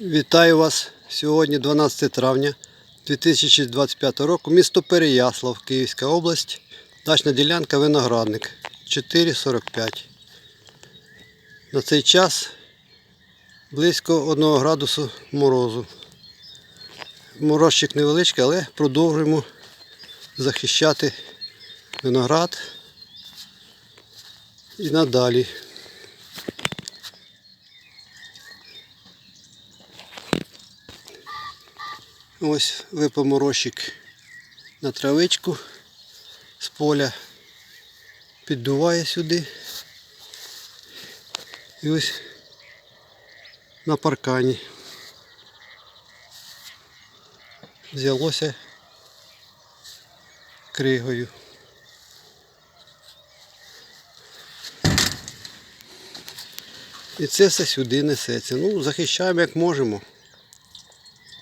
Вітаю вас сьогодні 12 травня 2025 року. Місто Переяслав, Київська область. Дачна ділянка виноградник 4,45. На цей час близько 1 градусу морозу. Морозчик невеличкий, але продовжуємо захищати виноград і надалі. Ось випоморощик на травичку з поля піддуває сюди. І ось на паркані. Взялося кригою. І це все сюди несеться. Ну, захищаємо як можемо.